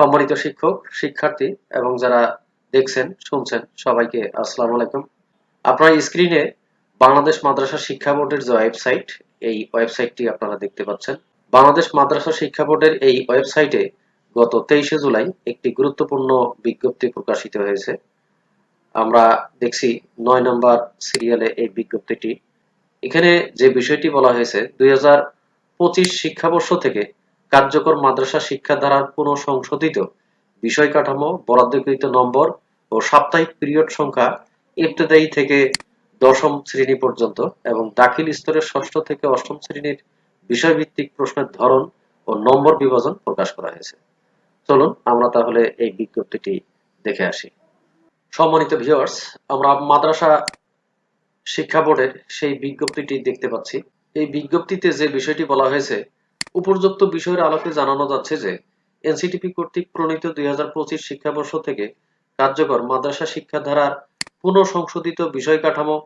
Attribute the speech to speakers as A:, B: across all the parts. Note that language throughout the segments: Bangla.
A: সম্মানিত শিক্ষক, শিক্ষার্থী এবং যারা দেখছেন, শুনছেন, সবাইকে আসসালামু আলাইকুম। আপনার স্ক্রিনে বাংলাদেশ মাদ্রাসা শিক্ষা বোর্ডের যে ওয়েবসাইট এই ওয়েবসাইটটি আপনারা দেখতে পাচ্ছেন। বাংলাদেশ মাদ্রাসা শিক্ষা বোর্ডের এই ওয়েবসাইটে গত তেইশে জুলাই একটি গুরুত্বপূর্ণ বিজ্ঞপ্তি প্রকাশিত হয়েছে। আমরা দেখছি নয় নম্বর সিরিয়ালে এই বিজ্ঞপ্তিটি। এখানে যে বিষয়টি বলা হয়েছে, দুই হাজার পঁচিশ শিক্ষাবর্ষ থেকে কার্যকর মাদ্রাসা শিক্ষাধারার পুনঃ সংশোধিত বিষয় কাঠামো বরাদ্দকৃত নম্বর ও সাপ্তাহিক পিরিয়ড সংখ্যা ইবতদায়ী থেকে দশম শ্রেণি পর্যন্ত এবং দাখিল স্তরের ষষ্ঠ থেকে অষ্টম শ্রেণির বিষয়ভিত্তিক প্রশ্নের ধরন ও নম্বর বিভাজন প্রকাশ করা হয়েছে। চলুন আমরা তাহলে এই বিজ্ঞপ্তিটি দেখে আসি। সম্মানিত ভিউয়ার্স আমরা মাদ্রাসা শিক্ষা বোর্ডের সেই বিজ্ঞপ্তিটি দেখতে পাচ্ছি। এই বিজ্ঞপ্তিতে যে বিষয়টি বলা হয়েছে উপর্যুক্ত বিষয়ের আলোকে জানানো যাচ্ছে যে, এনসিটিপি কর্তৃক প্রণীত দুই হাজার পঁচিশ শিক্ষাবর্ষ থেকে কার্যকর মাদ্রাসা শিক্ষাধারার পুনঃসংশোধিত বিষয় কাঠামো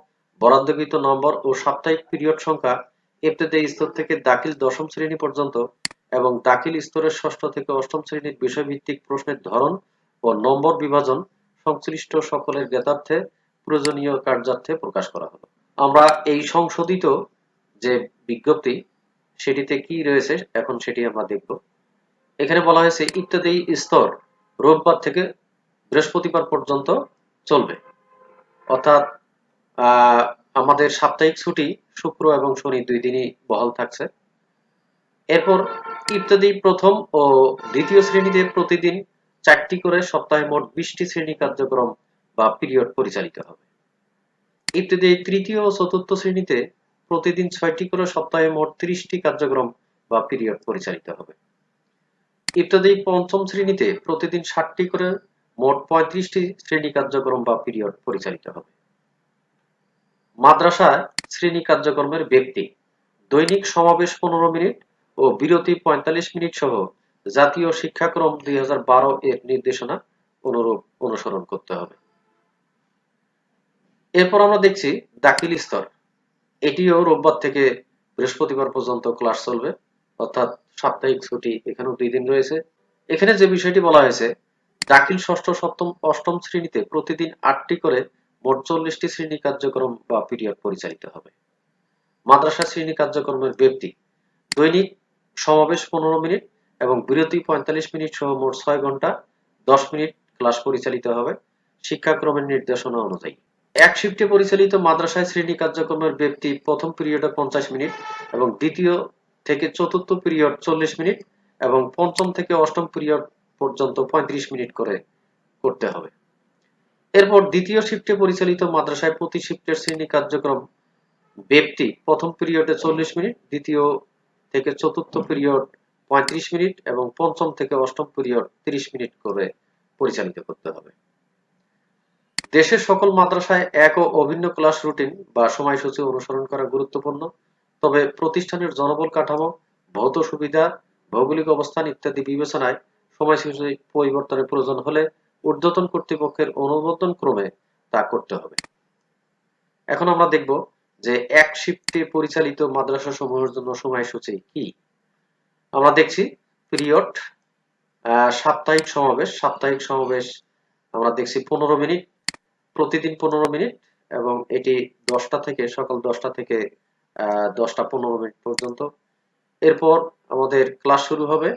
A: বরাদ্দকৃত নম্বর ও সাপ্তাহিক পিরিয়ড সংখ্যা ইবতদায়ী স্তর থেকে দাখিল দশম শ্রেণি পর্যন্ত এবং দাখিল স্তরের ষষ্ঠ থেকে অষ্টম শ্রেণির বিষয়ভিত্তিক প্রশ্নের ধরন ও নম্বর বিভাজন সংশ্লিষ্ট সকলের জ্ঞাতার্থে প্রয়োজনীয় কার্যার্থে প্রকাশ করা হলো। আমরা এই সংশোধিত যে বিজ্ঞপ্তি সেটিতে কি রয়েছে, এখন সেটি আমরা দেখব। এখানে বলা হয়েছে, ইত্যাদি স্তর রোববার থেকে বৃহস্পতিবার পর্যন্ত চলবে। অর্থাৎ আমাদের সাপ্তাহিক ছুটি শুক্র এবং শনি দুই দিনই বহাল থাকছে। এরপর ইত্যাদি প্রথম ও দ্বিতীয় শ্রেণীতে প্রতিদিন চারটি করে সপ্তাহে মোট বিশটি শ্রেণি কার্যক্রম বা পিরিয়ড পরিচালিত হবে। ইত্যাদি তৃতীয় ও চতুর্থ শ্রেণীতে প্রতিদিন ছয়টি করে সপ্তাহে মোট ত্রিশটি কার্যক্রম বা পিরিয়ড পরিচালিত হবে। ইত্যাদি পঞ্চম শ্রেণীতে প্রতিদিন ষাটটি করে মোট পঁয়ত্রিশটি শ্রেণি কার্যক্রম বা পিরিয়ড পরিচালিত হবে। মাদ্রাসায় শ্রেণি কার্যক্রমের ব্যক্তি দৈনিক সমাবেশ পনেরো মিনিট ও বিরতি পঁয়তাল্লিশ মিনিট সহ জাতীয় শিক্ষাক্রম দুই হাজার বারো এর নির্দেশনা অনুরূপ অনুসরণ করতে হবে। এরপর আমরা দেখছি দাখিল স্তর। এটিও রোববার থেকে বৃহস্পতিবার পর্যন্ত ক্লাস চলবে। অর্থাৎ সাপ্তাহিক ছুটি এখানেও দুই দিন রয়েছে। এখানে যে বিষয়টি বলা হয়েছে দাখিল ষষ্ঠ, সপ্তম, অষ্টম শ্রেণীতে প্রতিদিন আটটি করে মোট চল্লিশটি শ্রেণি কার্যক্রম বা পিরিয়ড পরিচালিত হবে। মাদ্রাসা শ্রেণি কার্যক্রমের ব্যক্তি দৈনিক সমাবেশ পনেরো মিনিট এবং বিরতি পঁয়তাল্লিশ মিনিট সহ মোট ছয় ঘণ্টা দশ মিনিট ক্লাস পরিচালিত হবে। শিক্ষাক্রমের নির্দেশনা অনুযায়ী। এক শিফটে পরিচালিত মাদ্রাসায় শ্রেণি কার্যক্রমের ব্যক্তি প্রথম পিরিয়ডে পঞ্চাশ মিনিট এবং দ্বিতীয় থেকে চতুর্থ পিরিয়ড চল্লিশ মিনিট এবং পঞ্চম থেকে অষ্টম পিরিয়ড পর্যন্ত পঁয়ত্রিশ মিনিট করে করতে হবে। এরপর দ্বিতীয় শিফটে পরিচালিত মাদ্রাসায় প্রতি শিফটের শ্রেণি কার্যক্রম ব্যক্তি প্রথম পিরিয়ডে চল্লিশ মিনিট, দ্বিতীয় থেকে চতুর্থ পিরিয়ড পঁয়ত্রিশ মিনিট এবং পঞ্চম থেকে অষ্টম পিরিয়ড তিরিশ মিনিট করে পরিচালিত করতে হবে। দেশের সকল মাদ্রাসায় এক ও অভিন্ন ক্লাস রুটিন বা সময়সূচি অনুসরণ করা গুরুত্বপূর্ণ, তবে প্রতিষ্ঠানের জনবল কাঠামো, ভৌত সুবিধা, ভৌগোলিক অবস্থান ইত্যাদি বিবেচনায় সময়সূচি পরিবর্তনের প্রয়োজন হলে ঊর্ধ্বতন কর্তৃপক্ষের অনুমোদন ক্রমে তা করতে হবে। এখন আমরা দেখব যে এক শিফটে পরিচালিত মাদ্রাসা সমূহের জন্য সময়সূচি কি। আমরা দেখছি পিরিয়ড সাপ্তাহিক সমাবেশ সাপ্তাহিক সমাবেশ আমরা দেখছি পনেরো মিনিট প্রতিদিন পনেরো মিনিট এবং এটি দশটা থেকে, সকাল দশটা থেকে দশটা পনেরো মিনিট পর্যন্ত। এরপর আমাদের ক্লাস শুরু হবে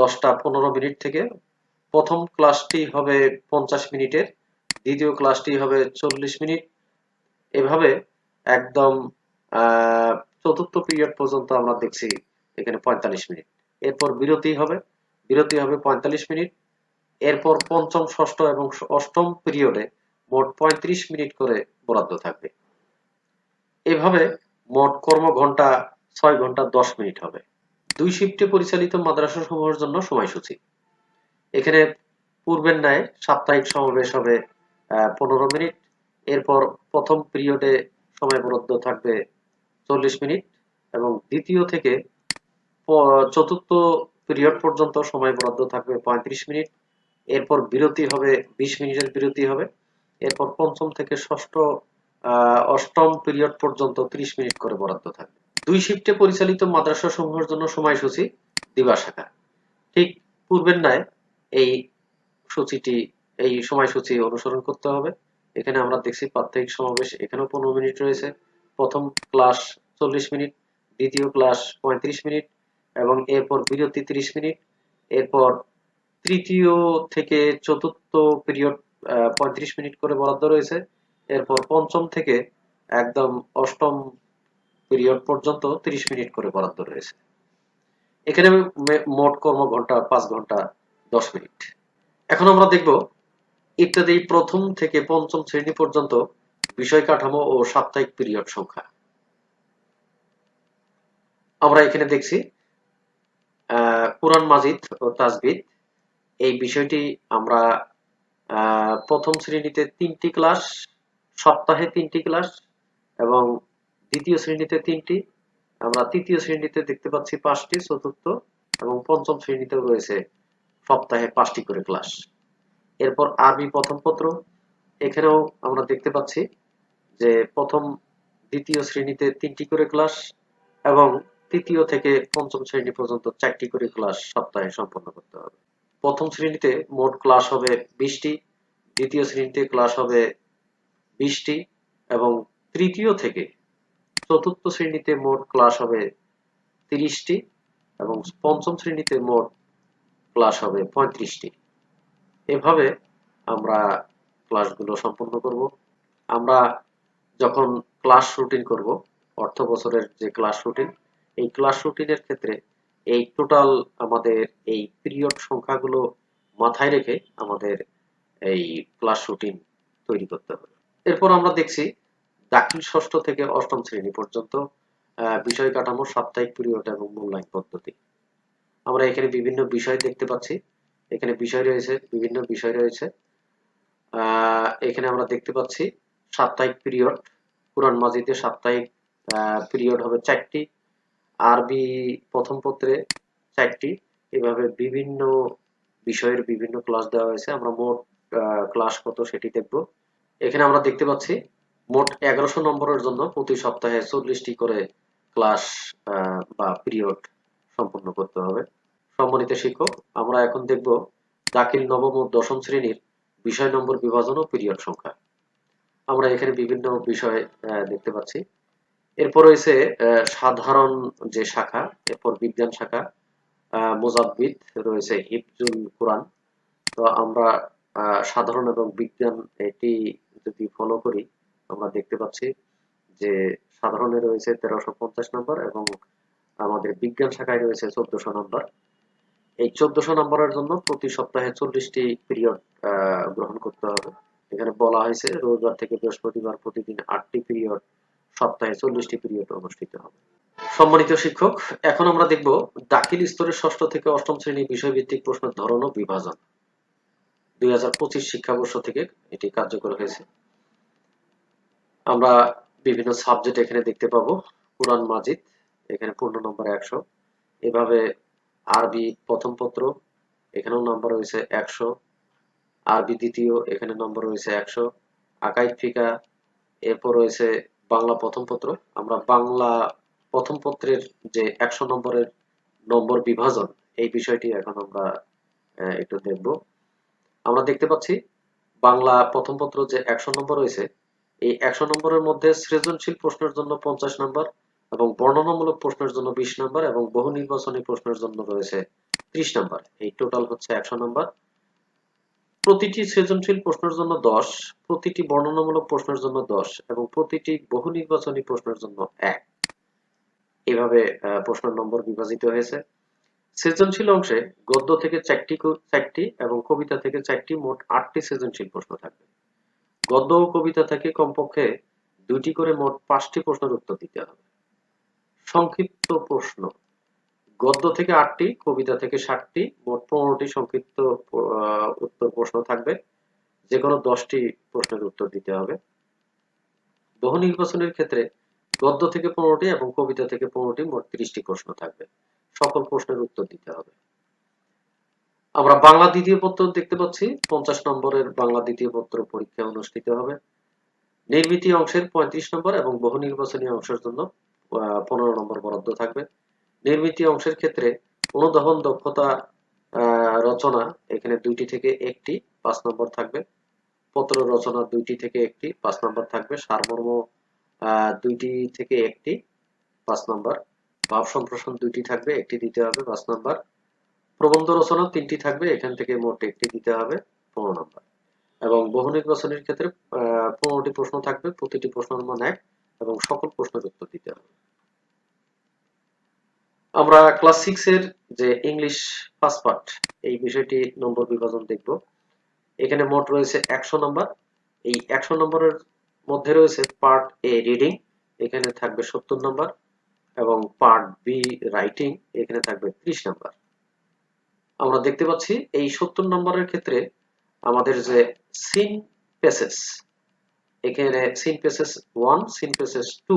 A: দশটা পনেরো মিনিট থেকে। প্রথম ক্লাসটি হবে পঞ্চাশ মিনিটের, দ্বিতীয় ক্লাসটি হবে চল্লিশ মিনিট। এভাবে একদম চতুর্থ পিরিয়ড পর্যন্ত আমরা দেখছি এখানে পঁয়তাল্লিশ মিনিট। এরপর বিরতি হবে বিরতি হবে পঁয়তাল্লিশ মিনিট। এরপর পঞ্চম, ষষ্ঠ এবং অষ্টম পিরিয়ডে মোট পঁয়ত্রিশ মিনিট করে বরাদ্দ থাকবে। এভাবে মোট কর্মঘন্টা ছয় ঘণ্টা দশ মিনিট হবে। দুই শিফটে পরিচালিত মাদ্রাসা সমূহের জন্য সময়সূচি। এখানে পূর্বের ন্যায় সাপ্তাহিক সমাবেশ হবে পনেরো মিনিট। এরপর প্রথম পিরিয়ডে সময় বরাদ্দ থাকবে চল্লিশ মিনিট এবং দ্বিতীয় থেকে চতুর্থ পিরিয়ড পর্যন্ত সময় বরাদ্দ থাকবে পঁয়ত্রিশ মিনিট। এরপর বিরতি হবে, বিশ মিনিটের বিরতি হবে। এরপর পঞ্চম থেকে ষষ্ঠ অষ্টম পিরিয়ড পর্যন্ত ত্রিশ মিনিট করে বরাদ্দ থাকবে। দুই শিফটে পরিচালিত মাদ্রাসা সমূহের জন্য সময়সূচি দিবা শাখা ঠিক পূর্বের ন্যায় এই সূচিটি, এই সময়সূচি অনুসরণ করতে হবে। এখানে আমরা দেখছি প্রাত্যহিক সমাবেশ এখানেও পনেরো মিনিট রয়েছে। প্রথম ক্লাস চল্লিশ মিনিট, দ্বিতীয় ক্লাস পঁয়ত্রিশ মিনিট এবং এরপর বিরতি তিরিশ মিনিট। এরপর তৃতীয় থেকে চতুর্থ পিরিয়ড পঁয়ত্রিশ মিনিট করে বরাদ্দ রয়েছে। এরপর পঞ্চম থেকে একদম অষ্টম পিরিয়ড পর্যন্ত তিরিশ মিনিট করে বরাদ্দ রয়েছে। এখানে মোট কর্মঘন্টা পাঁচ ঘণ্টা দশ মিনিট। এখন আমরা দেখব ইত্যাদি প্রথম থেকে পঞ্চম শ্রেণি পর্যন্ত বিষয় কাঠামো ও সাপ্তাহিক পিরিয়ড সংখ্যা। আমরা এখানে দেখছি কোরআন মাজিদ ও তাজবিদ এই বিষয়টি আমরা প্রথম শ্রেণীতে তিনটি ক্লাস, সপ্তাহে তিনটি ক্লাস এবং দ্বিতীয় শ্রেণীতে তিনটি। আমরা তৃতীয় শ্রেণীতে দেখতে পাচ্ছি পাঁচটি, চতুর্থ এবং পঞ্চম শ্রেণীতেও রয়েছে সপ্তাহে পাঁচটি করে ক্লাস। এরপর আরবি প্রথম পত্র। এখানেও আমরা দেখতে পাচ্ছি যে প্রথম, দ্বিতীয় শ্রেণীতে তিনটি করে ক্লাস এবং তৃতীয় থেকে পঞ্চম শ্রেণি পর্যন্ত চারটি করে ক্লাস সপ্তাহে সম্পন্ন করতে হবে। প্রথম শ্রেণীতে মোট ক্লাস হবে বিশটি, দ্বিতীয় শ্রেণীতে ক্লাস হবে বিশটি এবং তৃতীয় থেকে চতুর্থ শ্রেণীতে মোট ক্লাস হবে তিরিশটি এবং পঞ্চম শ্রেণীতে মোট ক্লাস হবে পঁয়ত্রিশটি। এভাবে আমরা ক্লাসগুলো সম্পন্ন করব। আমরা যখন ক্লাস রুটিন করব অর্থ বছরের যে ক্লাস রুটিন এই ক্লাস রুটিনের ক্ষেত্রে এই টোটাল আমাদের এই পিরিয়ড সংখ্যাগুলো মাথায় রেখে আমাদের এই ক্লাস রুটিন তৈরি করতে হবে। এরপর আমরা দেখছি দাখিল ষষ্ঠ থেকে অষ্টম শ্রেণি পর্যন্ত বিষয় কাঠামো, সাপ্তাহিক পিরিয়ড এবং মূল্যায়ন পদ্ধতি। আমরা এখানে বিভিন্ন বিষয় দেখতে পাচ্ছি। এখানে বিষয় রয়েছে, বিভিন্ন বিষয় রয়েছে। এখানে আমরা দেখতে পাচ্ছি সাপ্তাহিক পিরিয়ড কোরআন মাজিদে সাপ্তাহিক পিরিয়ড হবে চারটি। আরবি প্রথম পত্রে চারটি। এভাবে বিভিন্ন বিষয়ের বিভিন্ন ক্লাস দেওয়া হয়েছে। আমরা মোট ক্লাস কত সেটি দেখব। এখানে আমরা দেখতে পাচ্ছি, মোট এগারোশো নম্বরের জন্য প্রতি সপ্তাহে চল্লিশটি করে ক্লাস বা পিরিয়ড সম্পন্ন করতে হবে। সম্মানিত শিক্ষক, আমরা এখন দেখব দাখিল নবম ও দশম শ্রেণির বিষয় নম্বর বিভাজন ও পিরিয়ড সংখ্যা। আমরা এখানে বিভিন্ন বিষয় দেখতে পাচ্ছি। এরপর রয়েছে সাধারণ যে শাখা, এরপর বিজ্ঞান শাখা মোজাব্বিদ রয়েছে হিফজুল কোরআন। তো আমরা সাধারণ এবং বিজ্ঞান এটি যদি ফলো করি, আমরা দেখতে পাচ্ছি যে সাধারণে রয়েছে তেরোশো পঞ্চাশ নম্বর এবং আমাদের বিজ্ঞান শাখায় রয়েছে চোদ্দশো নম্বর। এই চোদ্দশো নম্বরের জন্য প্রতি সপ্তাহে চল্লিশটি পিরিয়ড গ্রহণ করতে হবে। এখানে বলা হয়েছে, রবিবার থেকে বৃহস্পতিবার প্রতিদিন আটটি পিরিয়ড সপ্তাহে চল্লিশটি পিরিয়ড অনুষ্ঠিত হবে। সম্মানিত শিক্ষক, এখন আমরা দেখব দাখিল স্তরের ষষ্ঠ থেকে অষ্টম শ্রেণি বিষয়ভিত্তিক প্রশ্নের ধরন ও বিভাজন। দুই হাজার পঁচিশ শিক্ষাবর্ষ থেকে এটি কার্যকর হয়েছে। আমরা বিভিন্ন সাবজেক্ট এখানে দেখতে পাবো। কোরআন মাজিদ, এখানে পূর্ণ নম্বর একশো। এভাবে আরবি প্রথম পত্র, এখানেও নম্বর রয়েছে একশো। আরবি দ্বিতীয়, এখানে নম্বর রয়েছে একশো। আকাইদ ফিকা, এরপর রয়েছে বাংলা প্রথম পত্র। আমরা বাংলা প্রথম পত্রের যে একশো নম্বরের নম্বর বিভাজন, এই বিষয়টি এখন আমরা একটু দেখব। আমরা দেখতে পাচ্ছি বাংলা প্রথম পত্র যে একশো নম্বর রয়েছে, এই একশো নম্বরের মধ্যে সৃজনশীল প্রশ্নের জন্য পঞ্চাশ নম্বর এবং বর্ণনামূলক প্রশ্নের জন্য বিশ নম্বর এবং বহু নির্বাচনী প্রশ্নের জন্য রয়েছে ত্রিশ নম্বর। এই টোটাল হচ্ছে একশো নম্বর। প্রতিটি সৃজনশীল প্রশ্নের জন্য দশ প্রতিটি বর্ণনামূলক প্রশ্নের জন্য দশ এবং প্রতিটি বহু নির্বাচনী প্রশ্নের জন্য এক। এভাবে আহ, প্রশ্নের নম্বর বিভাজিত হয়েছে। সৃজনশীল অংশে গদ্য থেকে চারটি চারটি এবং কবিতা থেকে চারটি মোট আটটি সৃজনশীল প্রশ্ন থাকবে। গদ্য ও কবিতা থেকে কমপক্ষে দুইটি করে মোট পাঁচটি প্রশ্নের উত্তর দিতে হবে। সংক্ষিপ্ত প্রশ্ন। গদ্য থেকে আটটি, কবিতা থেকে ষাটটি, মোট পনেরোটি সংক্ষিপ্ত উত্তর প্রশ্ন থাকবে। যে কোনো দশটি প্রশ্নের উত্তর দিতে হবে। বহু নির্বাচনের ক্ষেত্রে গদ্য থেকে পনেরোটি এবং কবিতা থেকে পনেরোটি মোট ত্রিশটি প্রশ্ন থাকবে। সকল প্রশ্নের উত্তর দিতে হবে। আমরা বাংলা দ্বিতীয় পত্র দেখতে পাচ্ছি। পঞ্চাশ নম্বরের বাংলা দ্বিতীয় পত্র পরীক্ষা অনুষ্ঠিত হবে। নির্মিতি অংশের পঁয়ত্রিশ নম্বর এবং বহু নির্বাচনী অংশের জন্য পনেরো নম্বর বরাদ্দ থাকবে। নির্মিতি অংশের ক্ষেত্রে অনুধাবন দক্ষতা রচনা এখানে দুইটি থেকে একটি পাঁচ নম্বর থাকবে। পত্র রচনা দুইটি থেকে একটি পাঁচ নম্বর থাকবে। সারমর্ম দুইটি থেকে একটি পাঁচ নম্বর। ভাব সম্প্রসারণ দুইটি থাকবে, একটি দিতে হবে পাঁচ নম্বর। প্রবন্ধ রচনা তিনটি থাকবে, এখান থেকে মোট একটি দিতে হবে পনেরো নম্বর। এবং বহু নির্বাচনের ক্ষেত্রে পনেরোটি প্রশ্ন থাকবে, প্রতিটি প্রশ্নের মান এক এবং সকল প্রশ্নের উত্তর দিতে হবে। আমরা ক্লাস সিক্স এর যে ইংলিশ ফার্স্ট পার্ট এই বিষয়টি নম্বর বিভাজন দেখব। এখানে মোট রয়েছে একশো নম্বর এই একশো নম্বরের মধ্যে রয়েছে পার্ট এ রিডিং এখানে থাকবে সত্তর নম্বর এবং পার্ট বি রাইটিং এখানে থাকবে ত্রিশ নম্বর আমরা দেখতে পাচ্ছি এই সত্তর নম্বরের ক্ষেত্রে আমাদের যে সিন পেসেস এখানে seen passages one seen passages two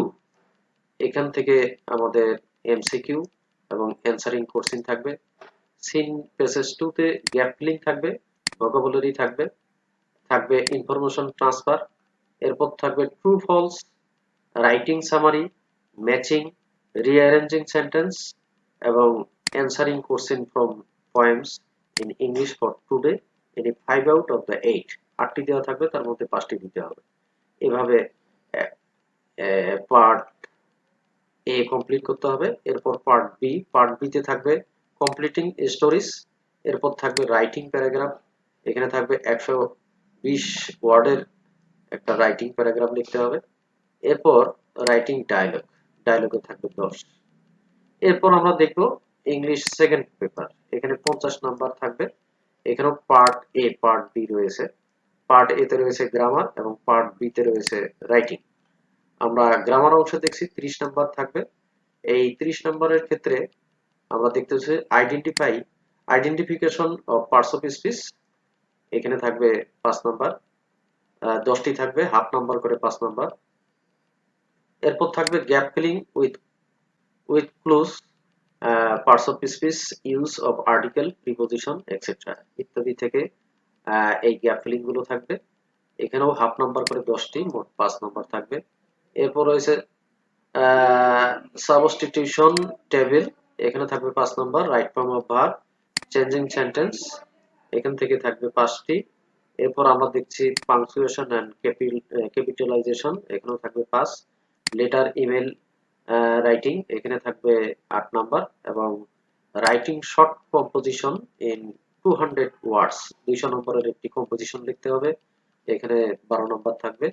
A: এখান থেকে আমাদের এমসিকিউ এবং অ্যান্সারিং কোর্সিং থাকবে। সিন পেসেস টু তে গ্যাপ ফিলিং থাকবে ভোকাবুলারি থাকবে থাকবে ইনফরমেশন ট্রান্সফার এরপর থাকবে true false writing summary matching rearranging sentence এবং answering question from poems in English for today এটি five out of the eight আটটি দেওয়া থাকবে, তার মধ্যে পাঁচটি দিতে হবে। এভাবে পার্ট কমপ্লিট করতে হবে। এরপর পার্ট বি পার্ট বি তে থাকবে কমপ্লিটিং স্টোরিজ এরপর থাকবে রাইটিং প্যারাগ্রাফ এখানে থাকবে একশো বিশ ওয়ার্ডের একটা রাইটিং প্যারাগ্রাফ লিখতে হবে। এরপর রাইটিং ডায়লগ ডায়লগে থাকবে দশ। এরপর আমরা দেখব ইংলিশ সেকেন্ড পেপার এখানে পঞ্চাশ নাম্বার থাকবে। এখানেও পার্ট এ পার্ট বি রয়েছে। পার্ট এ তে রয়েছে গ্রামার এবং পার্ট বি তে রয়েছে রাইটিং আমরা গ্রামার অংশ দেখছি 30 নাম্বার থাকবে। এই 30 নম্বরের ক্ষেত্রে আমরা দেখতেছি identify identification of parts of speech এখানে থাকবে পাঁচ নাম্বার দশটি থাকবে, হাফ নাম্বার করে পাঁচ নাম্বার। এরপর থাকবে gap filling with with cloze parts of speech use of article preposition etcetera ইত্যাদি থেকে এই গ্যাপ ফিলিংগুলো থাকবে। এখানেও হাফ নাম্বার করে দশটি, মোট পাঁচ নাম্বার থাকবে। এরপর রয়েছে সাবস্টিটিউশন টেবিল এখানে থাকবে পাঁচ number right form of verb changing sentence এখান থেকে থাকবে পাঁচটি। এরপর আমরা দেখছি পাংচুয়েশন অ্যান্ড ক্যাপিটালাইজেশন এখানেও থাকবে পাঁচ। লেটার ইমেল রাইটিং এখানে থাকবে আট নাম্বার এবং writing short composition in two hundred words দুইশো নম্বরের একটি কম্পোজিশন লিখতে হবে। এখানে বারো নম্বর থাকবে।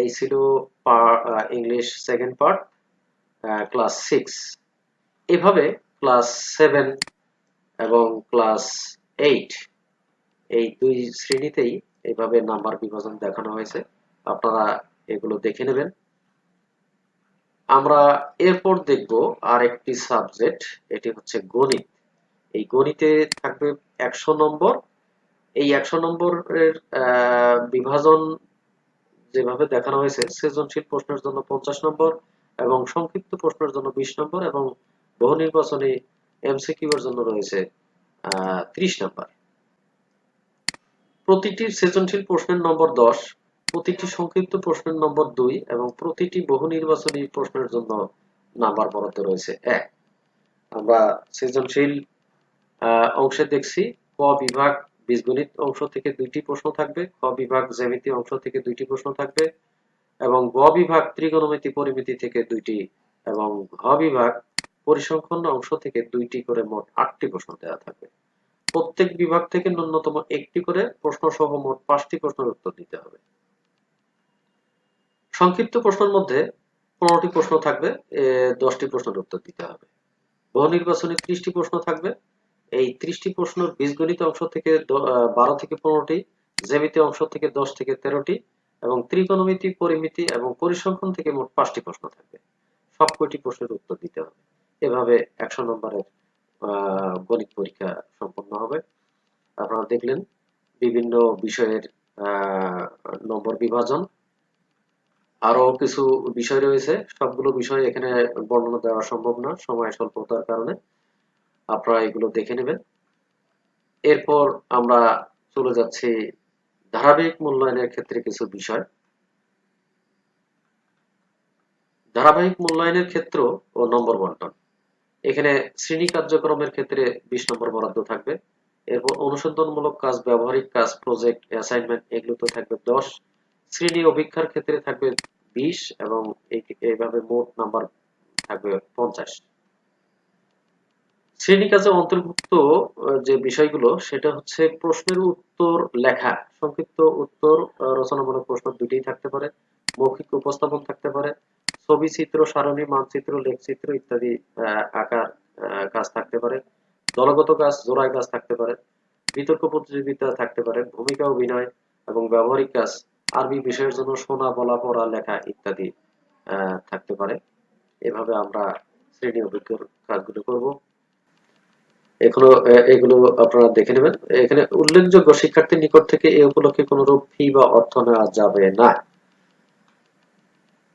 A: এই ছিল English second part class six এভাবে ক্লাস সেভেন এবং ক্লাস এইট এই দুই শ্রেণীতেই এইভাবে নাম্বার বিভাজন দেখানো হয়েছে। আপনারা এগুলো দেখে নেবেন। আমরা এরপর দেখব আর একটি সাবজেক্ট এটি হচ্ছে গণিত। এই গণিতে থাকবে একশো নম্বর। এই একশো নম্বরের বিভাজন যেভাবে দেখানো হয়েছে, সৃজনশীল প্রশ্নের জন্য পঞ্চাশ নম্বর এবং সংক্ষিপ্ত প্রশ্নের জন্য বিশ নম্বর এবং বহু নির্বাচনী এমসিকিউ এর জন্য রয়েছে ত্রিশ নম্বর। প্রতিটি সৃজনশীল প্রশ্নের নম্বর দশ, প্রতিটি সংক্ষিপ্ত প্রশ্নের নম্বর দুই এবং প্রতিটি বহু নির্বাচনী প্রশ্নের জন্য নাম্বার বরাদ্দ রয়েছে এক। আমরা সৃজনশীল অংশে দেখছি, ক বিভাগ বীজগণিত অংশ থেকে দুইটি প্রশ্ন থাকবে, খ বিভাগ জ্যামিতি অংশ থেকে দুইটি প্রশ্ন থাকবে এবং গ বিভাগ ত্রিকোণমিতি পরিমিতি থেকে দুইটি এবং ঘ বিভাগ পরিসংখ্যান অংশ থেকে দুইটি করে মোট আটটি প্রশ্ন দেওয়া থাকবে। প্রত্যেক বিভাগ থেকে ন্যূনতম একটি করে প্রশ্ন সহ মোট পাঁচটি প্রশ্নের উত্তর দিতে হবে। সংক্ষিপ্ত প্রশ্নের মধ্যে পনেরোটি প্রশ্ন থাকবে দশটি প্রশ্নের উত্তর দিতে হবে। বহু নির্বাচনী ত্রিশটি প্রশ্ন থাকবে এই ত্রিশটি প্রশ্ন বীজগণিত অংশ থেকে বারো থেকে পনেরোটি, জ্যামিতি অংশ থেকে দশ থেকে তেরোটি, এবং ত্রিকোণমিতি, পরিমিতি এবং পরিসংখ্যান থেকে মোট পাঁচটি প্রশ্ন থাকবে। সব কয়টি প্রশ্নের উত্তর দিতে হবে। এভাবে একশো নম্বরের গণিত পরীক্ষা সম্পন্ন হবে। আপনারা দেখলেন বিভিন্ন বিষয়ের নম্বর বিভাজন। আরও কিছু বিষয় রয়েছে। সবগুলো বিষয় এখানে বর্ণনা দেওয়া সম্ভব না। সময় স্বল্পতার কারণে। আপনারা এগুলো দেখে নেবেন। এরপর আমরা চলে যাচ্ছি ধারাবাহিক মূল্যায়নের ক্ষেত্রে কিছু বিষয়। ধারাবাহিক মূল্যায়নের ক্ষেত্র ও নম্বর বন্টন। এখানে শ্রেণি কার্যক্রমের ক্ষেত্রে বিশ নম্বর বরাদ্দ থাকবে। এরপর অনুসন্ধানমূলক কাজ, ব্যবহারিক কাজ প্রজেক্ট অ্যাসাইনমেন্ট এগুলোতে থাকবে দশ। শ্রেণি অভিক্ষার ক্ষেত্রে থাকবে বিশ এবং এইভাবে মোট নাম্বার থাকবে পঞ্চাশ। শ্রেণি কাজে অন্তর্ভুক্ত যে বিষয়গুলো, সেটা হচ্ছে প্রশ্নের উত্তর লেখা। সংক্ষিপ্ত উত্তর রচনামূলক প্রশ্ন দুটোই থাকতে পারে। মৌখিক উপস্থাপন থাকতে পারে। ছবি চিত্র সারণী, মানচিত্র, লেখচিত্র ইত্যাদি আঁকার কাজ থাকতে পারে। দলগত কাজ, জোড়ায় কাজ থাকতে পারে। বিতর্ক প্রতিযোগিতা থাকতে পারে। ভূমিকা অভিনয় এবং ব্যবহারিক কাজ, আরবি বিষয়ের জন্য শোনা, বলা, পড়া, লেখা ইত্যাদি থাকতে পারে। এভাবে আমরা শ্রেণি অভিজ্ঞর কাজগুলো করব। এখনও এগুলো আপনারা দেখে নেবেন। এখানে উল্লেখযোগ্য শিক্ষার্থীর নিকট থেকে এই উপলক্ষে কোনো রূপ ফি বা অর্থ নেওয়া যাবে না।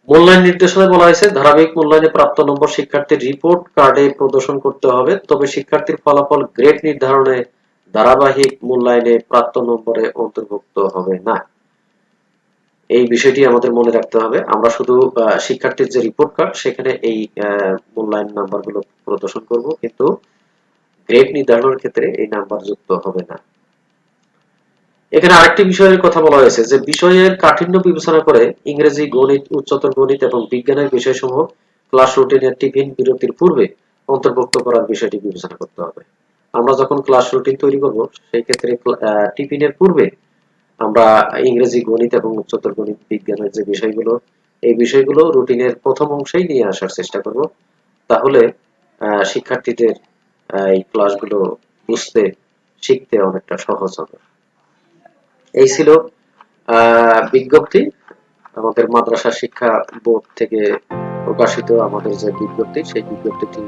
A: মূল্যায়ন নির্দেশনায় বলা হয়েছে, ধারাবাহিক মূল্যায়নে প্রাপ্ত নম্বর শিক্ষার্থীর রিপোর্ট কার্ডে প্রদর্শন করতে হবে। তবে শিক্ষার্থীর ফলাফল গ্রেড নির্ধারণে ধারাবাহিক মূল্যায়নে প্রাপ্ত নম্বরে অন্তর্ভুক্ত হবে না। এই বিষয়টি আমাদের মনে রাখতে হবে। আমরা শুধু শিক্ষার্থীর যে রিপোর্ট কার্ড সেখানে এই মূল্যায়ন নাম্বারগুলো প্রদর্শন করব। কিন্তু গ্রেড নির্ধারণের ক্ষেত্রে এই নাম্বার যুক্ত হবে না। এখানে আরেকটি বিষয়ের কথা বলা হয়েছে যে বিষয়ের কাঠিন্য বিবেচনা করে ইংরেজি, গণিত, উচ্চতর গণিত এবং বিজ্ঞানের বিষয়সমূহ ক্লাস রুটিনের টিফিন বিরতির পূর্বে অন্তর্ভুক্ত করার বিষয়টি বিবেচনা করতে হবে। আমরা যখন ক্লাস রুটিন তৈরি করব, সেই ক্ষেত্রে টিফিনের পূর্বে আমরা ইংরেজি, গণিত এবং উচ্চতর গণিত, বিজ্ঞানের যে বিষয়গুলো, এই বিষয়গুলো রুটিনের প্রথম অংশেই নিয়ে আসার চেষ্টা করব। তাহলে শিক্ষার্থীদের এই ক্লাসগুলো বুঝতে, শিখতে অনেকটা সহজ হবে। এই ছিল বিজ্ঞপ্তি। আমাদের মাদ্রাসা শিক্ষা বোর্ড থেকে প্রকাশিত আমাদের যে বিজ্ঞপ্তি, সেই বিজ্ঞপ্তিটি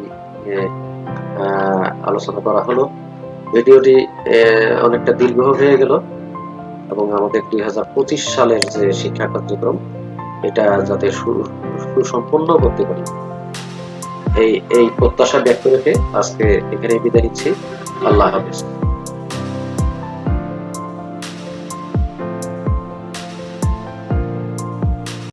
A: আলোচনা করা হলো। ভিডিওটি অনেকটা দীর্ঘ হয়ে গেল এবং আমাদের দুই হাজার পঁচিশ সালের যে শিক্ষা কার্যক্রম, এটা যাতে সুসম্পন্ন করতে পারি এই এই প্রত্যাশা ব্যক্ত রেখে আজকে এখানে বিদায় নিচ্ছি। আল্লাহ হাফিজ।